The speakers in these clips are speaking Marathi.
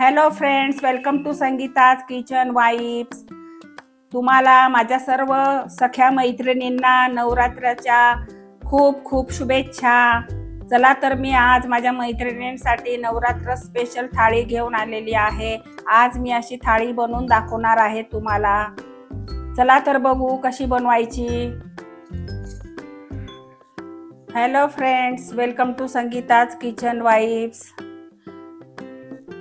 Hello friends welcome to Sangeeta's kitchen vibes तुम्हाला माझ्या सर्व सख्या मैत्रिणींना नवरात्राच्या खूप खूप शुभेच्छा. चला तर मी आज माझ्या मैत्रिणींसाठी नवरात्र स्पेशल थाळी घेऊन आलेली आहे. आज मी अशी थाळी बनवून दाखवणार आहे तुम्हाला. चला तर बघू कशी बनवायची. Hello friends welcome to Sangeeta's kitchen vibes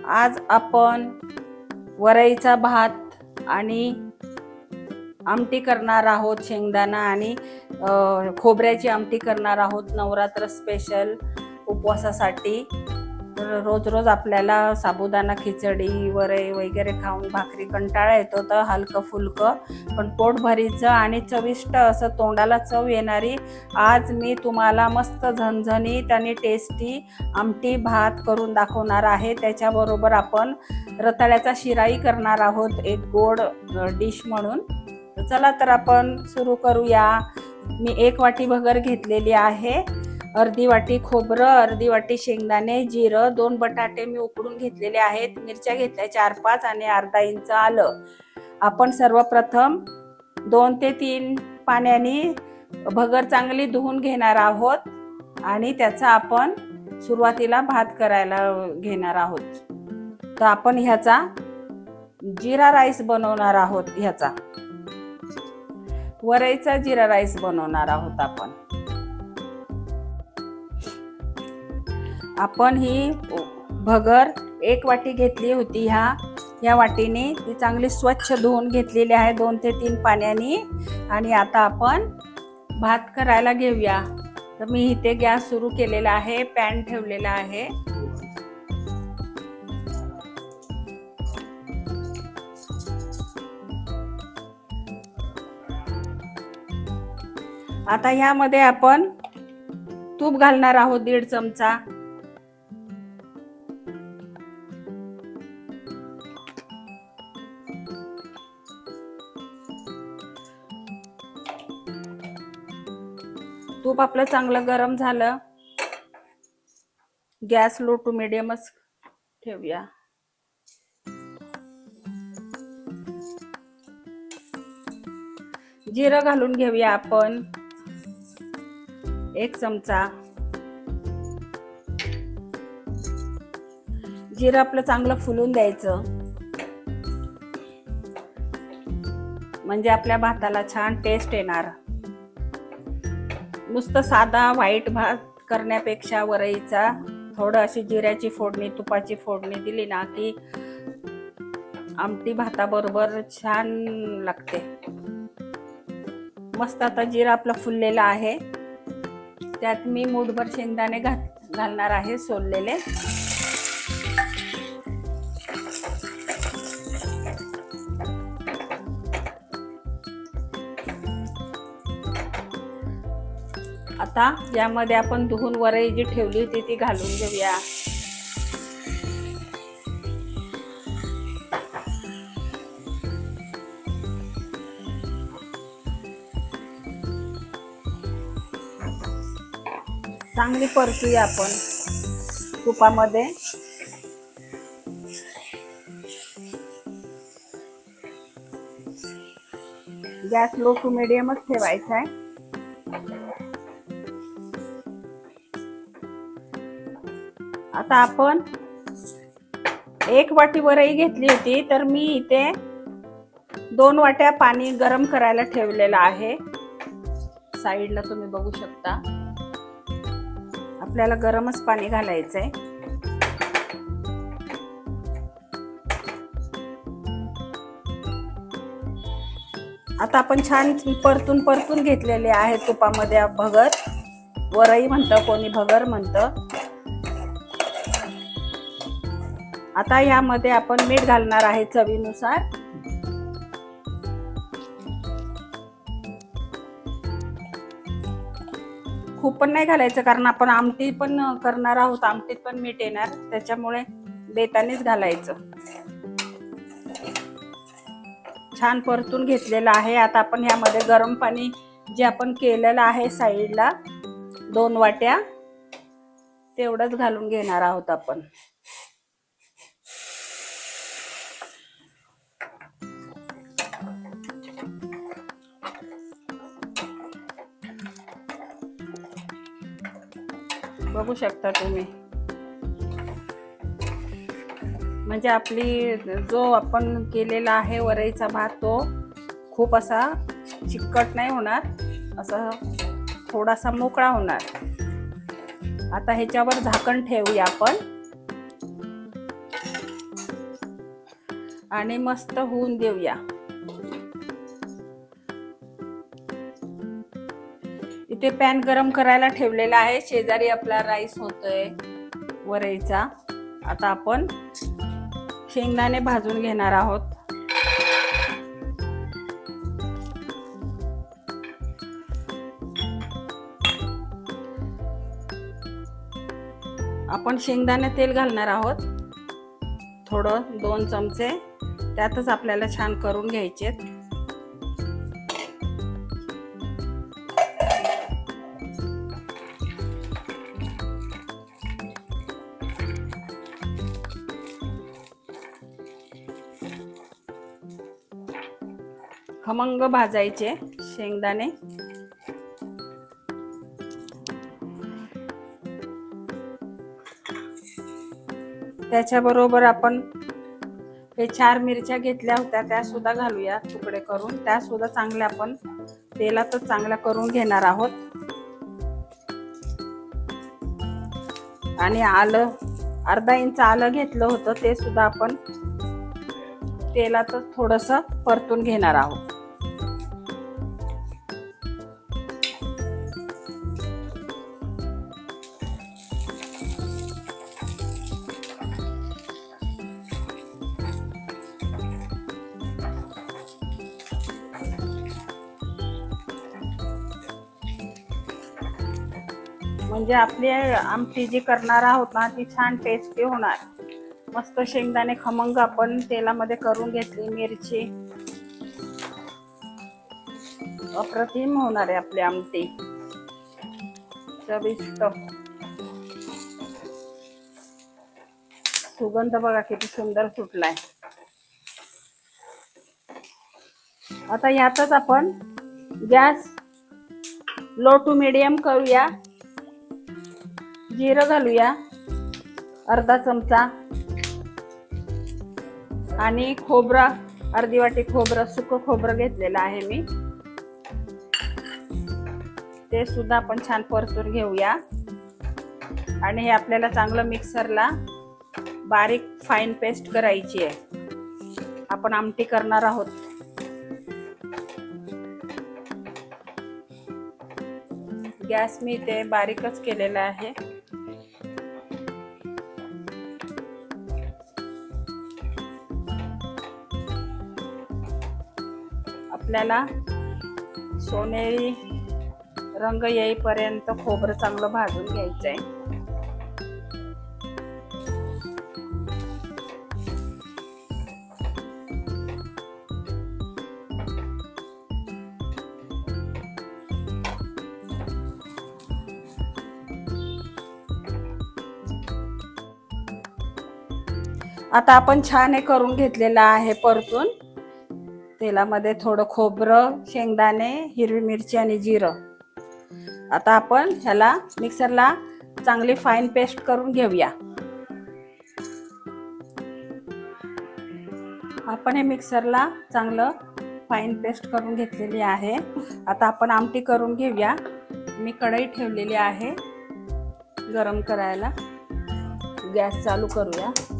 आज आपण वरईचा भात आणि आमटी करणार आहोत शेंगदाणा आणि खोबऱ्याची आमटी करणार आहोत. नवरात्र स्पेशल उपवासासाठी. तर रोज रोज आपल्याला साबुदाणा खिचडी वरे वगैरे खाऊन भाकरी कंटाळा येतो तर हलकं फुलकं. पण पोटभरीचं आणि चविष्ट असं तोंडाला चव येणारी आज मी तुम्हाला मस्त झणझणीत आणि टेस्टी आमटी भात करून दाखवणार आहे. त्याच्याबरोबर आपण रताळ्याचा शिराई करणार आहोत एक गोड डिश म्हणून. चला तर आपण सुरू करूया. मी एक वाटी भगर घेतलेली आहे. अर्धी वाटी खोबरं अर्धी वाटी शेंगदाणे जिरं दोन बटाटे मी उकडून घेतलेले आहेत. मिरच्या घेतल्या चार पाच आणि अर्धा इंच आलं. आपण सर्वप्रथम दोन ते तीन पाण्याने भगर चांगली धुवून घेणार आहोत आणि त्याचा आपण सुरुवातीला भात करायला घेणार आहोत. तर आपण ह्याचा जिरा राईस बनवणार आहोत ह्याचा. वरईचा जिरा राईस बनवणार आहोत आपण. आपण ही भगर एक वाटी घेतली होती ह्या या वाटीने. ती चांगली स्वच्छ धुवून घेतलेली आहे दोन ते तीन पाण्याने. आणि आता आपण भात करायला घेऊया. तर मी इथे गॅस सुरू केलेला आहे पॅन ठेवलेला आहे. आता ह्यामध्ये आपण तूप घालणार आहोत दीड चमचा. तूप आपलं चांगलं गरम झालं. गॅस लो टू मिडियमच ठेवूया. जिरं घालून घेऊया आपण. एक चमचा. जिरं आपलं चांगलं फुलून द्यायचं. म्हणजे आपल्या भाताला छान टेस्ट येणार. नुसतं साधा व्हाईट भात करण्यापेक्षा वरईचा थोडं अशी जिऱ्याची फोडणी तुपाची फोडणी दिली ना की आमटी भाताबरोबर छान लागते. मस्त आता जिरा आपला फुललेला आहे. त्यात मी मूठभर शेंगदाणे घात घालणार आहे सोललेले. आता यामध्ये आपण धुवून वरई जी ठेवली होती ती घालून घेऊया. चांगली परतूया आपण तुपामध्ये. गॅस लो टू मिडियमच ठेवायचा आहे. आता आपण एक वाटी वरई घेतली होती तर मी इथे दोन वाट्या पाणी गरम करायला ठेवलेलं आहे. साईडला तुम्ही बघू शकता. आपल्याला गरमच पाणी घालायचंय. आता आपण छान परतून परतून घेतलेले आहे तुपामध्ये भगर. वरई म्हणतं कोणी भगर म्हणतं. आता ह्यामध्ये आपण मीठ घालणार आहे चवीनुसार. खूप पण नाही घालायचं कारण आपण आमटी पण करणार आहोत. आमटीत पण मीठ येणार. त्याच्यामुळे बेतानेच घालायचं. छान परतून घेतलेलं आहे. आता आपण ह्यामध्ये गरम पाणी जे आपण केलेलं आहे साईडला दोन वाट्या तेवढंच घालून घेणार आहोत आपण. बघू शकता तुम्ही. म्हणजे आपली जो आपण केलेला आहे वरईचा भात तो खूप असा चिकट नाही होणार असा थोडासा मोकळा होणार. आता ह्याच्यावर झाकण ठेवूया आपण. आणि मस्त होऊन देऊया. इथे पॅन गरम करायला ठेवलेला आहे. शेजारी आपला राईस होतोय वरईचा. आता आपण शेंगदाणे भाजून घेणार आहोत. आपण शेंगदाणे तेल घालणार आहोत. थोडं दोन चमचे. त्यातच आपल्याला छान करून घ्यायचे खमंग भाजायचे शेंगदाणे. त्याच्याबरोबर आपण हे चार मिरच्या घेतल्या होत्या त्या सुद्धा घालूया तुकडे करून. त्या सुद्धा चांगल्या आपण तेलातच चांगल्या करून घेणार आहोत. आणि आलं अर्धा इंच आलं घेतलं होतं ते सुद्धा आपण तेलातच थोडस परतून घेणार आहोत. म्हणजे आपली आमटी जी करणार आहोत ना ती छान टेस्टी होणार. मस्त शेंगदाणे खमंग आपण तेलामध्ये करून घेतली मिरची. अप्रतिम होणार आहे आपली आमटी. चविष्ट. सुगंध बघा किती सुंदर सुटलाय. आता यातच आपण गॅस लो टू मिडियम करूया. जिरं घालूया. अर्धा चमचा. आणि खोबरं अर्धी वाटी खोबरं सुकं खोबरं घेतलेलं आहे मी. ते सुद्धा आपण छान परतून घेऊया. आणि हे आपल्याला चांगलं मिक्सरला बारीक फाईन पेस्ट करायची आहे. आपण आमटी करणार आहोत. गॅस मी ते बारीकच केलेला आहे. आपल्याला सोनेरी रंग येईपर्यंत खोबरं चांगलं भाजून आहे आता आपण छान हे करून घेतलेलं आहे परतून. तेलामध्ये थोडं खोबरं शेंगदाणे हिरवी मिरची आणि जिरं. आता आपण ह्याला मिक्सरला चांगली फाईन पेस्ट करून घेऊया. आपण हे मिक्सरला चांगलं फाईन पेस्ट करून घेतलेली आहे. आता आपण आमटी करून घेऊया. मी कढई ठेवलेली आहे. गरम करायला. गॅस चालू करूया.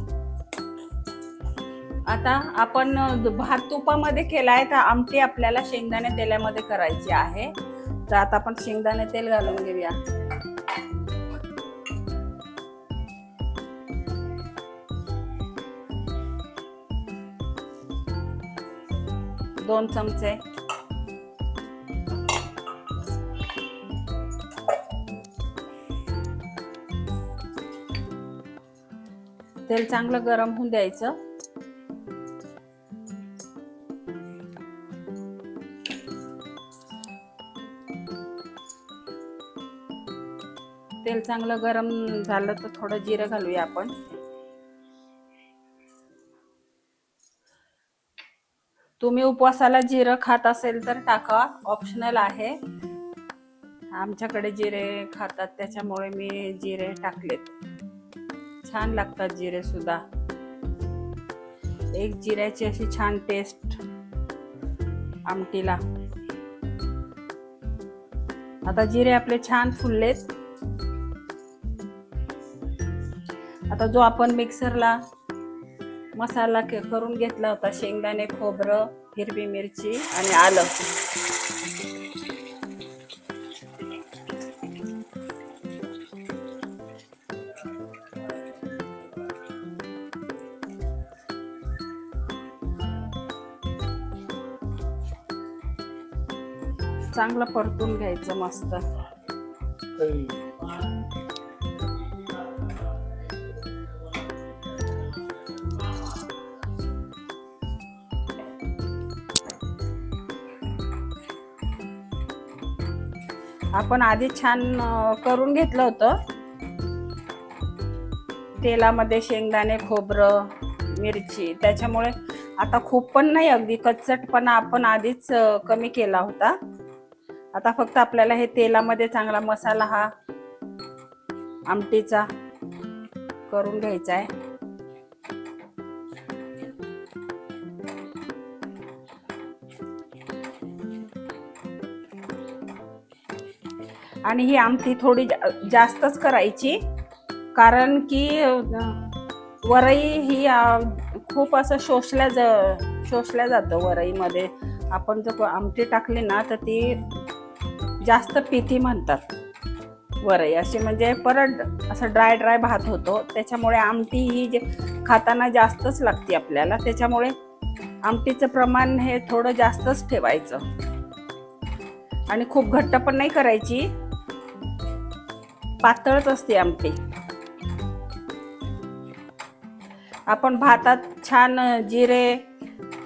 आता आपण भात तुपामध्ये केलाय तर आमटी आपल्याला शेंगदाणे तेलामध्ये करायची आहे. तर आता आपण शेंगदाणे तेल घालून घेऊया. दोन चमचे. तेल चांगलं गरम होऊन द्यायचं. तेल चांगलं गरम झालं तर थोडं जिरं घालूया आपण. तुम्ही उपवासाला जिरं खात असेल तर टाका ऑप्शनल आहे. आमच्याकडे जिरे खातात त्याच्यामुळे मी जिरे टाकलेत. छान लागतात जिरे सुद्धा. एक जिऱ्याची अशी छान टेस्ट आमटीला. आता जिरे आपले छान फुललेत. आता जो आपण मिक्सरला मसाला के- करून घेतला होता शेंगदाणे खोबरं हिरवी मिरची आणि आलं. चांगलं परतून घ्यायचं मस्त. आपण आधी छान करून घेतलं होतं. तेलामध्ये शेंगदाणे खोबरं मिरची त्याच्यामुळे आता खूप पण नाही अगदी कच्चटपणा आपण आधीच कमी केला होता. आता फक्त आपल्याला हे तेलामध्ये चांगला मसाला हा आमटीचा करून घ्यायचा आहे. आणि ही आमटी थोडी जा- जास्तच करायची. कारण की वरई ही खूप असं शोषल्या ज शोषल्या जातं वरईमध्ये. आपण जर आमटी टाकली ना तर ती जास्त पिती म्हणतात वरई. अशी म्हणजे परत असं ड्राय ड्राय भात होतो. त्याच्यामुळे आमटी ही जे खाताना जास्तच लागते आपल्याला. त्याच्यामुळे आमटीचं प्रमाण हे थोडं जास्तच ठेवायचं. आणि खूप घट्ट पण नाही करायची. पातळच असते आमटी. आपण भातात छान जिरे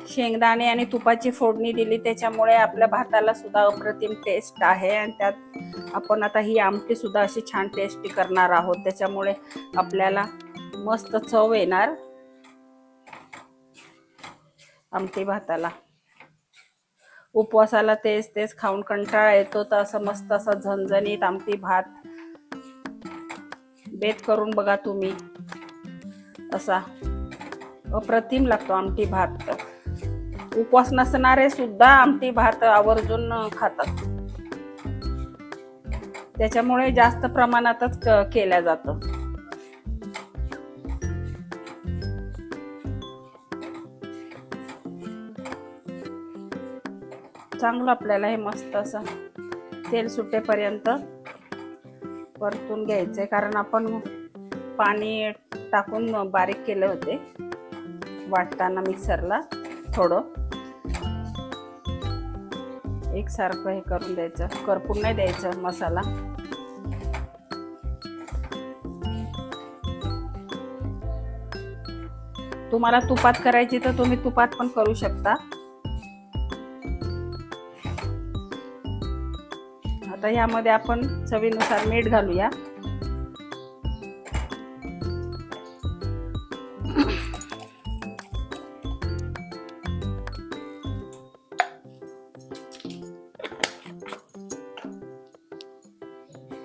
शेंगदाणे आणि तुपाची फोडणी दिली त्याच्यामुळे आपल्या भाताला सुद्धा अप्रतिम टेस्ट आहे आणि त्यात आपण आता ही आमटी सुद्धा अशी छान टेस्टी करणार आहोत. त्याच्यामुळे आपल्याला मस्त चव येणार आमटी भाताला. उपवासाला तेच तेच खाऊन कंटाळा येतो तर असं मस्त असं झणझणीत आमटी भात बेत करून बघा तुम्ही. असा अप्रतिम लागतो आमटी भात. उपवास नसणारे सुद्धा आमटी भात आवर्जून खातात. त्याच्यामुळे जास्त प्रमाणातच क- केल्या जातं. चांगलं आपल्याला हे मस्त असं तेल सुटेपर्यंत परतून घ्यायचंय. कारण आपण पाणी टाकून बारीक केले होते. वाटताना मिक्सरला थोडं. एकसारखं हे करून द्यायचं. करपून नाही द्यायचं मसाला. तुम्हाला तुपात करायची तर तुम्ही तुपात पण करू शकता. आता यामध्ये आपण चवीनुसार मीठ घालूया.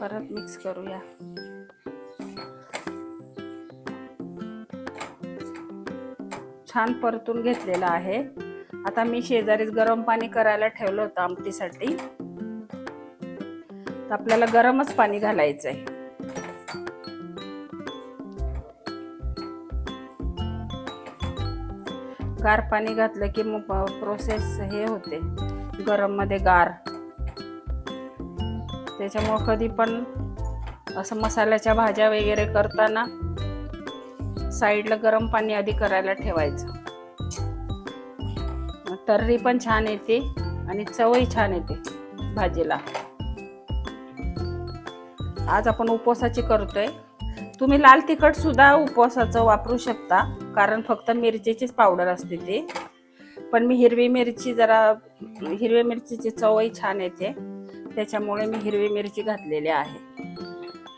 परत मिक्स करूया. छान परतून घेतलेलं आहे. आता मी शेजारीच गरम पाणी करायला ठेवलं होतं आमटीसाठी. तर आपल्याला गरमच पाणी घालायचं आहे गार पाणी घातलं की मग प्रोसेस हे होते. गरममध्ये गार. त्याच्यामुळं कधी पण असं मसाल्याच्या भाज्या वगैरे करताना साईडला गरम पाणी आधी करायला ठेवायचं. तर्री पण छान येते आणि चवही छान येते भाजीला. आज आपण उपवासाची करतोय. तुम्ही लाल तिखट सुद्धा उपवासाचं वापरू शकता कारण फक्त मिरचीचीच पावडर असते ती. पण मी हिरवी मिरची जरा हिरव्या मिरचीची चवही छान येते. त्याच्यामुळे मी हिरवी मिरची घातलेली आहे.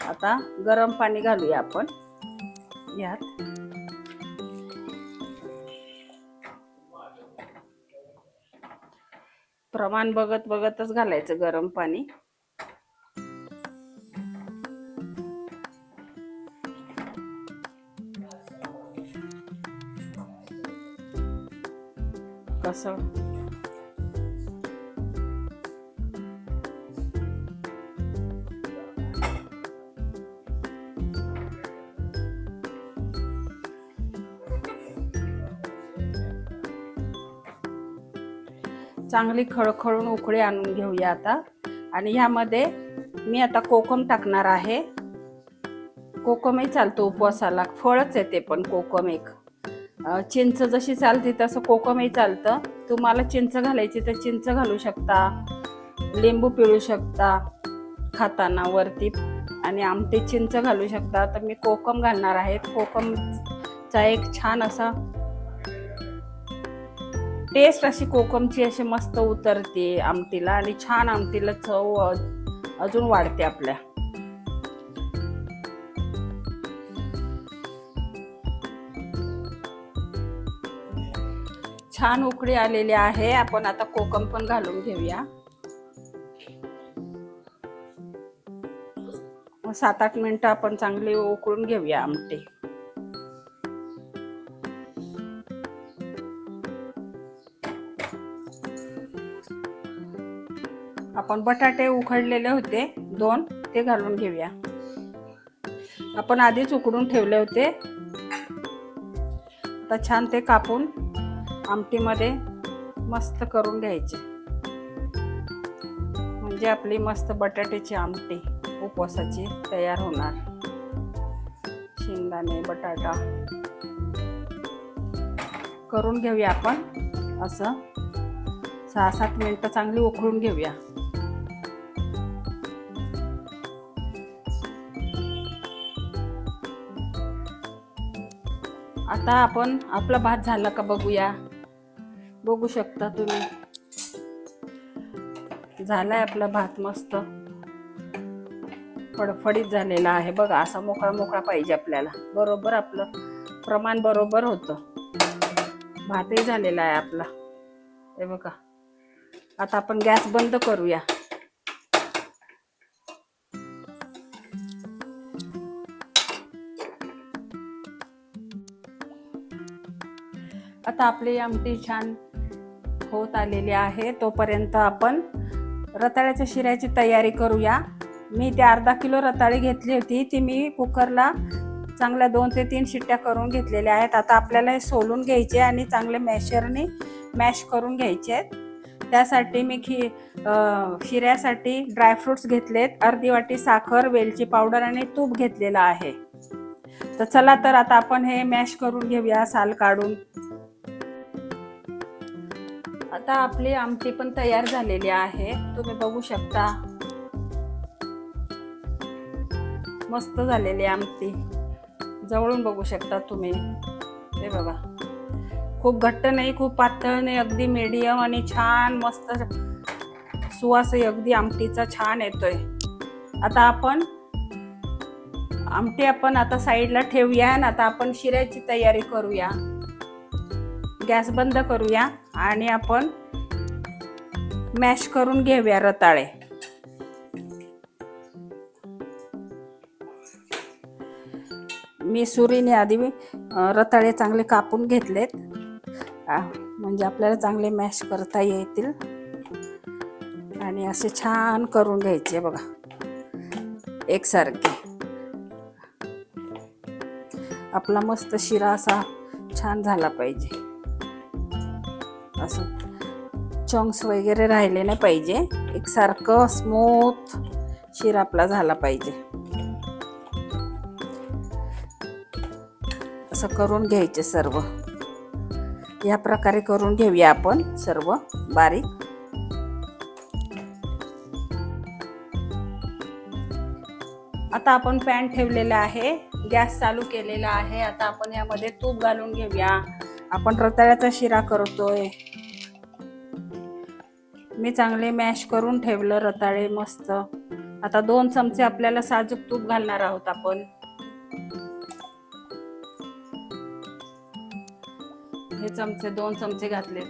आता गरम पाणी घालूया आपण. यात. प्रमाण बघत बघतच घालायचं गरम पाणी. कसं चांगली खळखळून उकळी आणून घेऊया आता. आणि ह्यामध्ये मी आता कोकम टाकणार आहे. कोकमही चालतो उपवासाला. फळच आहे ते पण कोकम एक. चिंच जशी चालते तसं कोकमही चालतं. तुम्हाला चिंच घालायची तर चिंच घालू शकता. लिंबू पिळू शकता खाताना वरती आणि आमटे चिंच घालू शकता. तर मी कोकम घालणार आहे. कोकमचा एक छान असा टेस्ट अशी कोकमची अशी मस्त उतरते आमटीला आणि छान आमटीला चव अजून वाढते आपल्या. छान उकळी आलेली आहे. आपण आता कोकम पण घालून घेऊया. सात आठ मिनिटं आपण चांगली उकळून घेऊया आमटी. आपण बटाटे उखडलेले होते. दोन ते घालून घेऊया. आपण आधीच उकडून ठेवले होते. आता छान ते कापून आमटीमध्ये मस्त करून घ्यायचे. म्हणजे आपली मस्त बटाट्याची आमटी उपवासाची तयार होणार. शेंगदाणे बटाटा. करून घेऊया आपण. असं सहा सात मिनटं चांगली उकळून घेऊया. आता आपण आपला भात झाला का बघूया. बघू शकता तुम्ही. झालाय आपला भात मस्त. फडफडीत झालेला आहे. बघा असा मोकळा मोकळा पाहिजे आपल्याला. बरोबर आपलं प्रमाण बरोबर होतं. भातही झालेला आहे आपला. हे बघा. आता आपण गॅस बंद करूया. आता आपली आमटी छान होत आलेली आहे. तोपर्यंत आपण रताळ्याच्या शिऱ्याची तयारी करूया. मी ते अर्धा किलो रताळी घेतली होती. ती मी कुकरला चांगल्या दोन ते तीन शिट्ट्या करून घेतलेल्या आहेत. आता आपल्याला हे सोलून घ्यायचे आणि चांगले मॅशरने मॅश करून घ्यायचे आहेत. त्यासाठी मी खि शिऱ्यासाठी ड्रायफ्रुट्स घेतलेत. अर्धी वाटी साखर वेलची पावडर आणि तूप घेतलेलं आहे. तर चला तर आता आपण हे मॅश करून घेऊया. साल काढून. आता आपली आमटी पण तयार झालेली आहे तुम्ही बघू शकता. मस्त झालेली आमटी जवळून बघू शकता तुम्ही. हे बघा. खूप घट्ट नाही खूप पातळ नाही अगदी मीडियम आणि छान मस्त सुवास अगदी आमटीचा छान येतोय. आता आपण आमटी आपण आता साईडला ठेवूया आणि आता आपण शिऱ्याची तयारी करूया. गॅस बंद करूया आणि आपण मॅश करून घेऊया रताळे. मी सुरीने आधी रताळे चांगले कापून घेतलेत. म्हणजे आपल्याला चांगले मॅश करता येतील. आणि असे छान करून घ्यायचे बघा. एकसारखे. आपला मस्त शिरा असा छान झाला पाहिजे. असं चॉंक्स वगैरे राहिले नाही पाहिजे. एकसारखं स्मूथ शिर आपला झाला पाहिजे. असं करून घ्यायचे सर्व. या प्रकारे करून घेऊया आपण सर्व बारीक. आता आपण पॅन ठेवलेला आहे. गॅस चालू केलेला आहे. आता आपण यामध्ये तूप घालून घेऊया. आपण रताळ्याचा शिरा करतोय. मी चांगले मॅश करून ठेवलं रताळे मस्त. आता दोन चमचे आपल्याला साजूक तूप घालणार आहोत आपण. हे चमचे दोन चमचे घातले.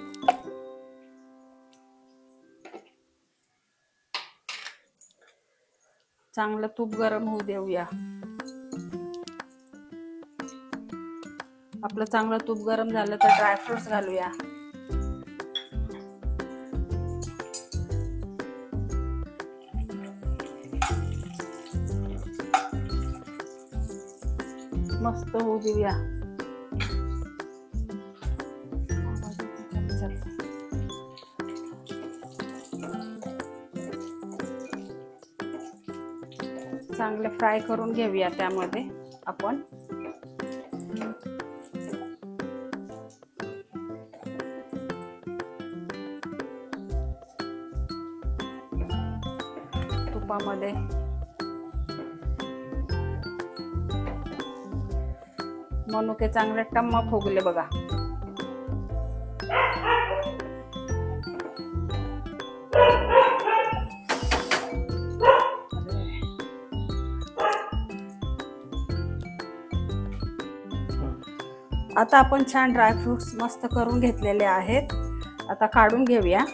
चांगलं तूप गरम होऊ देऊया. आपलं चांगलं तूप गरम झालं तर ड्रायफ्रुट्स घालूया. मस्त होऊ देऊया. चांगले फ्राय करून घेऊया त्यामध्ये आपण. मनुके चांगले टम्मा फुगले बघा. आता आपण छान ड्रायफ्रुट्स मस्त करून घेतलेले आहेत. आता काढून घेऊया.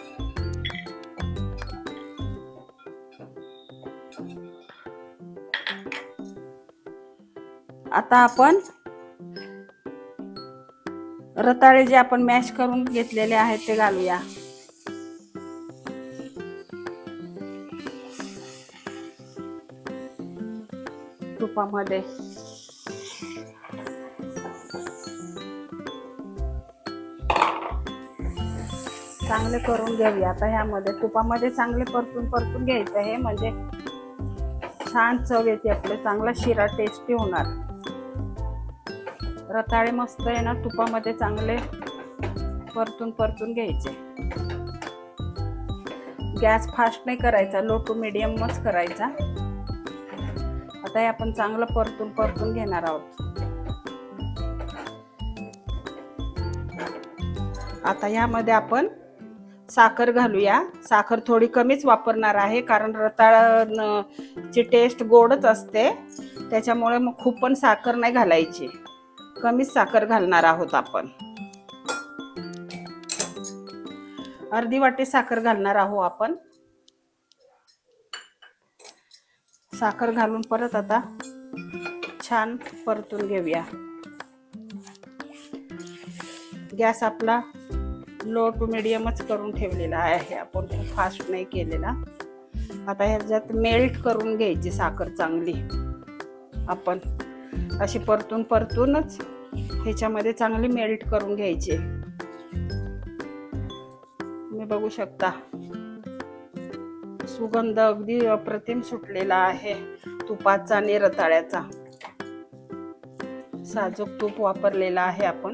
आता आपण रताळे जे आपण मॅश करून घेतलेले आहेत ते घालूया. तुपामध्ये. चांगले करून घेऊया. आता ह्यामध्ये तुपामध्ये चांगले परतून परतून घ्यायचं आहे. म्हणजे छान चव येते आपले. चांगला शिरा टेस्टी होणार. रताळे मस्त आहे ना तुपामध्ये चांगले परतून परतून घ्यायचे. गॅस फास्ट नाही करायचा लो टू मिडियमच करायचा. आता हे आपण चांगलं परतून परतून घेणार आहोत. आता यामध्ये आपण साखर घालूया. साखर थोडी कमीच वापरणार आहे कारण रताळ ची टेस्ट गोडच असते. त्याच्यामुळे मग खूप पण साखर नाही घालायची. कमीच साखर घालणार आहोत आपण. अर्धी वाटी साखर घालणार आहोत आपण. साखर घालून परत आता छान परतून घेऊया. गॅस आपला लो टू मिडियमच करून ठेवलेला आहे. आपण खूप फास्ट नाही केलेला. आता ह्याच्यात मेल्ट करून घ्यायची साखर चांगली. आपण अशी परतून परतूनच ह्याच्यामध्ये चांगली मेल्ट करून घ्यायची. तुम्ही बघू शकता. सुगंध अगदी अप्रतिम सुटलेला आहे तुपाचा आणि रताळ्याचा. साजूक तूप वापरलेला आहे आपण.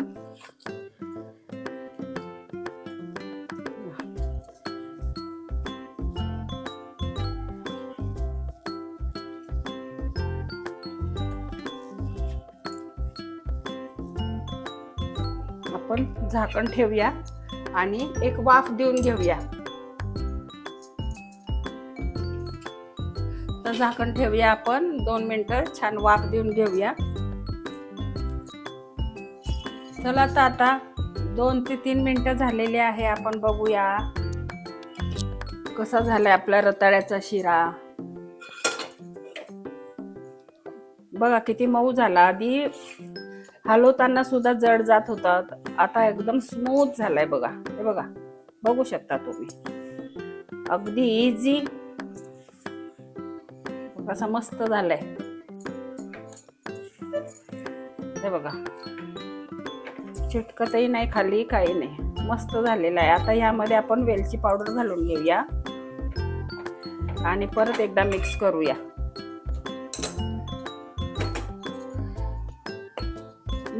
झाकण ठेवूया आणि एक वाफ देऊन घेऊया. तर झाकण ठेवूया आपण. दोन मिनटं छान वाफ देऊन घेऊया. चला तर आता दोन ते तीन मिनटं झालेली आहे. आपण बघूया कसा झालाय आपला रताळ्याचा शिरा. बघा किती मऊ झाला. आधी हलवताना सुद्धा जड जात होतात. आता एकदम स्मूथ झालाय बघा. हे बघा. बघू शकता तुम्ही. अगदी इझी कसा मस्त झालाय. हे बघा. चिटकतही नाही खाली काही नाही. मस्त झालेला आहे. आता यामध्ये आपण वेलची पावडर घालून घेऊया. आणि परत एकदा मिक्स करूया.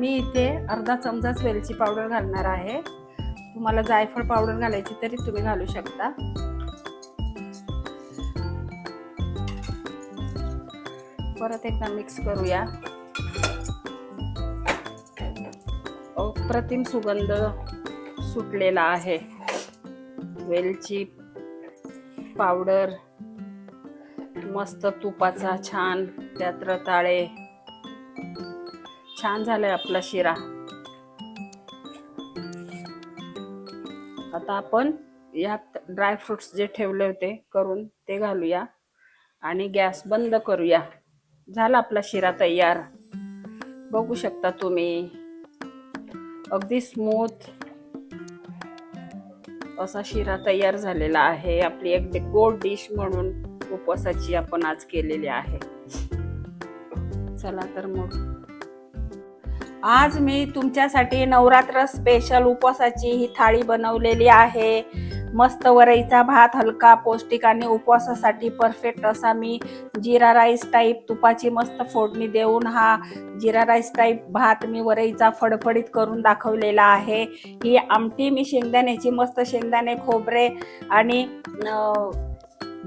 मी इथे अर्धा चमचाच वेलची पावडर घालणार आहे. तुम्हाला जायफळ पावडर घालायची तरी तुम्ही घालू शकता. परत एकदा मिक्स करूया. अप्रतिम सुगंध सुटलेला आहे. वेलची पावडर मस्त तुपाचा छान त्यात रताळे छान झालाय आपला शिरा. आता आपण यात ड्रायफ्रुट्स जे ठेवले होते करून ते घालूया आणि गॅस बंद करूया. झाला आपला शिरा तयार. बघू शकता तुम्ही. अगदी स्मूथ असा शिरा तयार झालेला आहे. आपली एक गोड डिश म्हणून उपवासाची आपण आज केलेली आहे. चला तर मग. आज मी तुमच्यासाठी नवरात्र स्पेशल उपवासाची ही थाळी बनवलेली आहे. मस्त वरईचा भात हलका पौष्टिक आणि उपवासासाठी परफेक्ट असा मी जिरा राईस टाईप तुपाची मस्त फोडणी देऊन हा जिरा राईस टाईप भात मी वरईचा फडफडीत करून दाखवलेला आहे. ही आमटी मी शेंगदाण्याची मस्त शेंगदाणे खोबरे आणि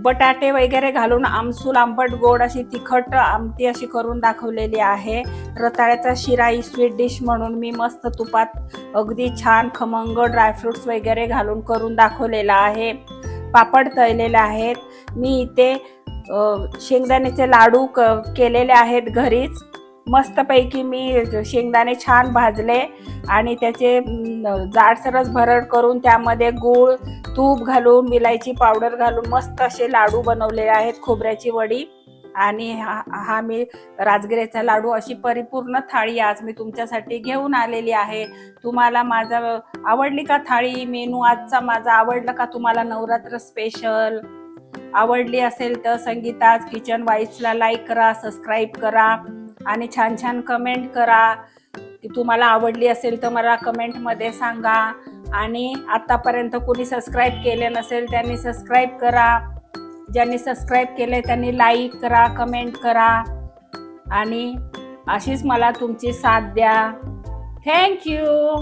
बटाटे वगैरे घालून आमसूल आंबट गोड अशी तिखट आमटी अशी करून दाखवलेली आहे. रताळ्याचा शिरा ही स्वीट डिश म्हणून मी मस्त तुपात अगदी छान खमंग ड्रायफ्रुट्स वगैरे घालून करून दाखवलेला आहे. पापड तळलेले आहेत. मी इथे शेंगदाण्याचे लाडू क केलेले आहेत घरीच. मस्तपैकी मी शेंगदाणे छान भाजले आणि त्याचे जाडसरस जाडसरच भरड करून त्यामध्ये गूळ तूप घालून विलायची पावडर घालून मस्त असे लाडू बनवलेले आहेत खोबऱ्याची वडी. आणि हा हा मी राजगिऱ्याचा लाडू अशी परिपूर्ण थाळी आज मी तुमच्यासाठी घेऊन आलेली आहे. तुम्हाला माझा आवडली का थाळी मेनू? आजचा माझा आवडला का तुम्हाला नवरात्र स्पेशल आवडली असेल तर संगीताज किचन वाईफ्सला लाईक करा सबस्क्राईब करा. आणि छान छान कमेंट करा. की तुम्हाला आवडली असेल तर मला कमेंटमध्ये सांगा. आणि आतापर्यंत कोणी सबस्क्राईब केले नसेल त्यांनी सबस्क्राईब करा. ज्यांनी सबस्क्राईब केले त्यांनी लाईक करा कमेंट करा. आणि अशीच मला तुमची साथ द्या. थँक्यू